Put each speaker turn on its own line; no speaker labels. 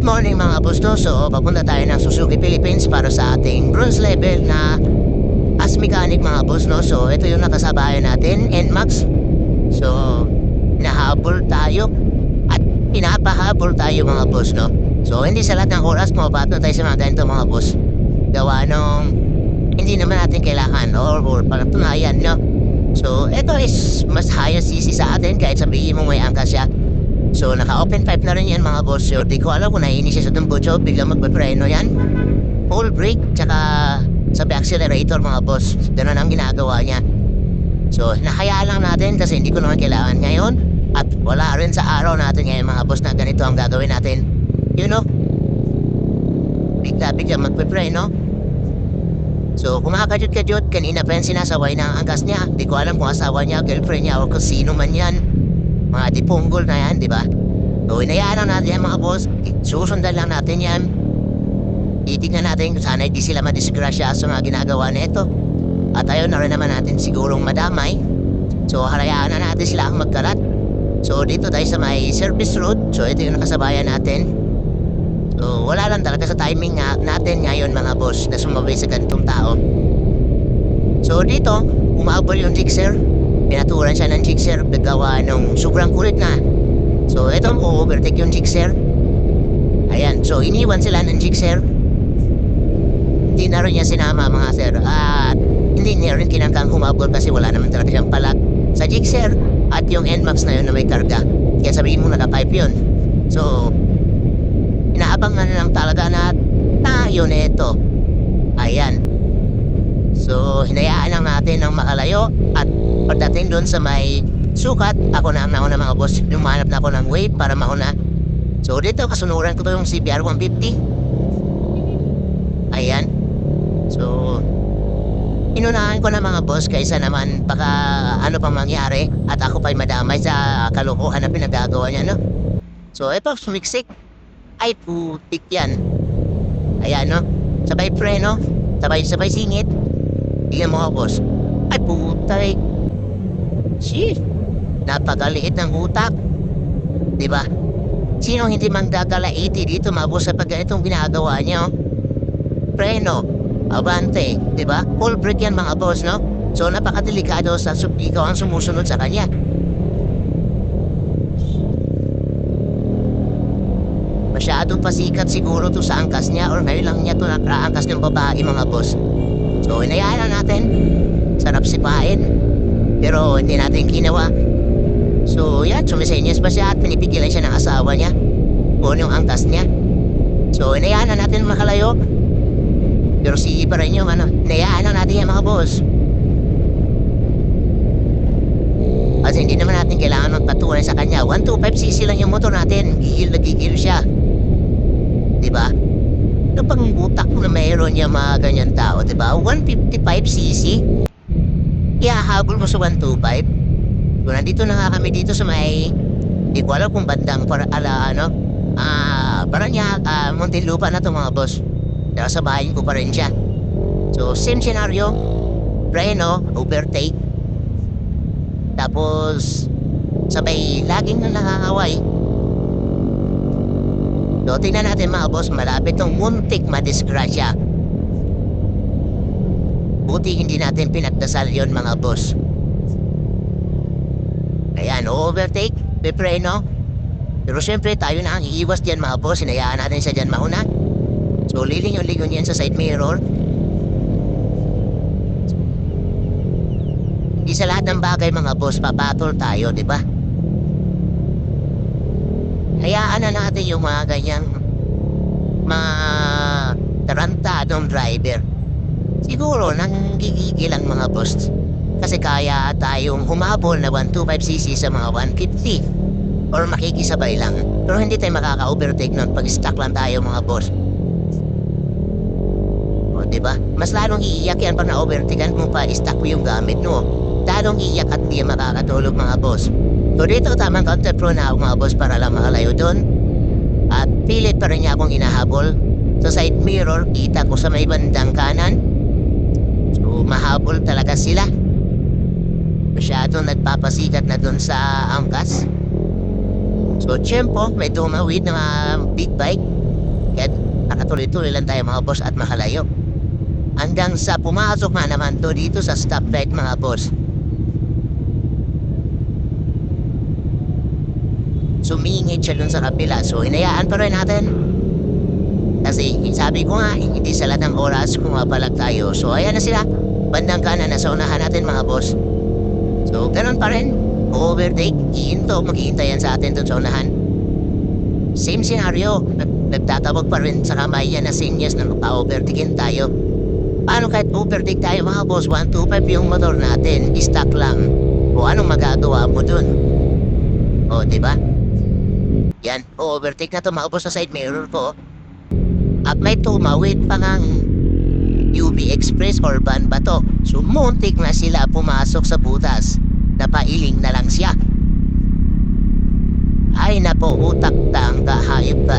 Good morning mga boss no. So, papunta tayo ng Suzuki Philippines para sa ating bronze level na as mechanic mga boss no. So, ito yung nakasabayan natin, NMAX. So, nahabol tayo at pinapahabol tayo mga boss no. So, hindi sa lahat ng oras pumapato tayo sa mga ganito mga boss. Gawa nung hindi naman natin kailangan or, or patunayan no. So, ito is mas higher CC sa atin kahit sabihin mo may angka siya. So, naka-open pipe na rin yan mga boss. So, di ko alam kung naiinis siya sa tumbucho, biglang magpapreno yan. Full brake, tsaka sa accelerator mga boss. Ganun ang ginagawa niya. So, nakaya lang natin kasi hindi ko naman kailangan ngayon. At wala rin sa araw natin ngayon mga boss na ganito ang gagawin natin. You know? Bigla-bigla magpapreno. So, kumakadyot-kadyot, kanina pa yan sinasaway na ang angkas niya. Di ko alam kung asawa niya, girlfriend niya, o kung sino man yan. Mga dipunggol na yan, di ba? So, inayaan lang natin yan mga boss. Susundan lang natin yan. Titignan natin kung sana hindi sila madisgrasya sa mga ginagawa nito. At ayaw na rin naman natin sigurong madamay. So, halayaan na natin sila ang magkalat. So, dito tayo sa may service road. So, ito yung nakasabayan natin. So, wala lang talaga sa timing nga natin ngayon mga boss na sumabay sa ganitong tao. So, dito, umabol yung jigsaw. Pinaturan siya ng jigsaw nagawa nung sobrang kulit na. So, ito overtake yung jigsaw. Ayan, so iniwan sila ng jigsaw. Hindi na rin niya sinama mga sir. At hindi niya rin kinangkang humabol kasi wala naman talaga siyang palat sa jigsaw at yung NMAX na yun na may karga. Kaya sabihin mo naka-pipe yun. So, inaabangan na lang talaga na tayo nito. Ayan. So, hinayaan lang natin ng makalayo at pagdating doon sa may sukat, ako na ang nauna mga boss. Lumanap na ako ng wave para mauna. So, dito kasunuran ko to yung CBR 150. Ayan. So, inunahan ko na mga boss kaysa naman baka ano pang mangyari at ako pa'y madamay sa kalokohan na pinagagawa niya, no? So, ito, sumiksik. Ay, putik yan. Ayan, no? Sabay preno, sabay-sabay singit. Tingnan mo boss. Ay, putay. Shit. Napakaliit ng utak. Di ba? Sino hindi manggagalaiti dito mabos sa pag ganitong ginagawa niya? Preno, abante, di ba? Full brake yan mga boss, no? So, napakadelikado sa ikaw ang sumusunod sa kanya. Masyadong pasikat siguro to sa angkas niya or ngayon lang niya to nakaangkas ng babae mga boss. So, inayaan na natin. Sarap sipain. Pero hindi natin ginawa. So, yan, sumisenyas pa siya at pinipigilan siya ng asawa niya. Kung yung angkas niya. So, inayaan na natin makalayo. Pero sige pa rin yung ano, inayaan na natin yan mga boss. Kasi hindi naman natin kailangan magpatuloy sa kanya. 125cc lang yung motor natin. Gigil na gigil siya. Diba? Ano pang butak na mayroon niya mga ganyan tao, diba? 155cc? Ihahabol mo sa 125? So, nandito na nga kami dito sa may... Di ko alam kung bandang para ala ano. Ah, parang niya, ah, Muntinlupa na to mga boss. Pero sa bahay ko pa rin siya. So, same scenario. Preno, overtake. Tapos, sabay laging na nakakaway. So, tingnan natin mga boss, malapit tong muntik madisgrasya. Buti hindi natin pinagdasal yon mga boss. Ayan, overtake, pipreno. Pero syempre, tayo na ang iiwas dyan mga boss, hinayaan natin siya dyan mauna. So, lilingon-lingon yan sa side mirror. Hindi sa lahat ng bagay mga boss, papatol tayo, di ba? Hayaan na natin yung mga ganyang mga tarantadong driver. Siguro nang gigigil ang mga boss. Kasi kaya tayong humabol na 125cc sa mga 150 or makikisabay lang. Pero hindi tayo makaka-overtake nun pag stuck lang tayo mga boss. O, di ba? Mas lalong iiyak yan pag na-overtakean mo pa stuck mo yung gamit mo. Lalong iiyak at di makakatulog mga boss. So dito tamang counter pro na ako mga boss para lang makalayo doon. At pilit pa rin niya akong inahabol. Sa side mirror, kita ko sa may bandang kanan. So mahabol talaga sila. Masyadong nagpapasikat na doon sa angkas. So tiyempo, may tumawid na mga big bike. Kaya nakatuloy-tuloy lang tayo mga boss at makalayo. Hanggang sa pumasok nga naman to dito sa stoplight mga boss. Sumingit siya dun sa kapila so hinayaan pa rin natin. Kasi sabi ko nga, hindi sa lahat ng oras kumapalag tayo. So ayan na sila. Bandang kanan, nasa unahan natin mga boss. So ganun pa rin. Overtake, iinto, maghihintay yan sa atin dun sa. Same scenario. Nag- Nagtatawag pa rin sa kamay yan na seniors na mapa-overtakein tayo. Paano kahit overtake tayo mga boss? 125 yung motor natin. Stock lang. O anong magagawa mo dun? O, di ba? Yan, overtake na to mga boss sa side mirror ko. At may tumawid pa ng UB Express or van ba to? So, muntik na sila pumasok sa butas. Napailing na lang siya. Ay napo, utak tang kahayop ka.